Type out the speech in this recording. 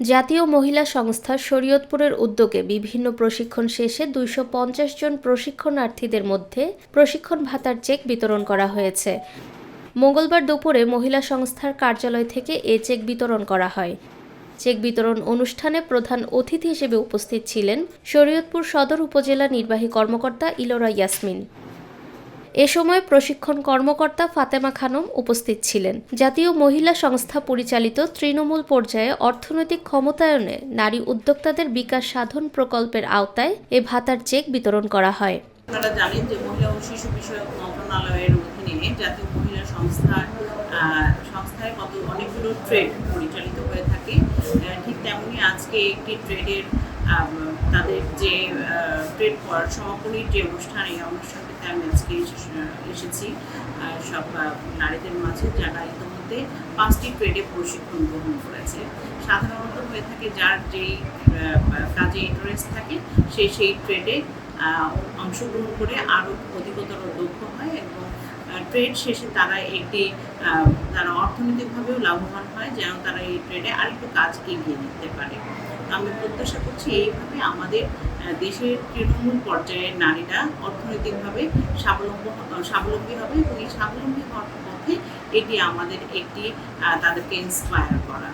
জাতীয় মহিলা সংস্থা শরীয়তপুরের উদ্যোগে বিভিন্ন প্রশিক্ষণ শেষে দুইশো পঞ্চাশ জন প্রশিক্ষণার্থীদের মধ্যে প্রশিক্ষণ ভাতার চেক বিতরণ করা হয়েছে। মঙ্গলবার দুপুরে মহিলা সংস্থার কার্যালয় থেকে এ চেক বিতরণ করা হয়। চেক বিতরণ অনুষ্ঠানে প্রধান অতিথি হিসেবে উপস্থিত ছিলেন শরীয়তপুর সদর উপজেলা নির্বাহী কর্মকর্তা ইলোরা ইয়াসমিন। এ সময় প্রশিক্ষণ কর্মকর্তা ফাতেমা খানম উপস্থিত ছিলেন। জাতীয় মহিলা সংস্থা পরিচালিত তৃণমূল পর্যায়ে অর্থনৈতিক ক্ষমতায়নে নারী উদ্যোক্তাদের বিকাশ সাধন প্রকল্পের আওতায় এ ভাতার চেক বিতরণ করা হয়। আপনারা জানেন যে মহিলা ও শিশু বিষয়ক মন্ত্রণালয়ের অধীনে জাতীয় মহিলা সংস্থার সংস্থায় কত অনেকগুলো ট্রেড পরিচালিত হয়ে থাকে। ঠিক তেমনি আজকে একটি ট্রেডের তাদের যে ট্রেড করার সমাপনীর যে অনুষ্ঠান এই অনুষ্ঠানটিতে আমি আজকে এসেছি। সব নারীদের মাঝে যারা ইতিমধ্যে পাঁচটি ট্রেডে প্রশিক্ষণ গ্রহণ করেছে। সাধারণত হয়ে থাকে যার যেই কাজে ইন্টারেস্ট থাকে, সে সেই ট্রেডে অংশগ্রহণ করে আরও অধিকতর দক্ষ হয় এবং ট্রেড শেষে তারা একটি তারা অর্থনৈতিকভাবেও লাভবান হয়, যেন তারা এই ট্রেডে আরেকটু কাজ এগিয়ে নিতে পারে। আমি প্রত্যাশা করছি এইভাবে আমাদের দেশের তৃণমূল পর্যায়ের নারীরা অর্থনৈতিকভাবে স্বাবলম্ব স্বাবলম্বী হবে এবং এই স্বাবলম্বী হওয়ার পথে এটি আমাদের একটি তাদেরকে ইন্সপায়ার করা।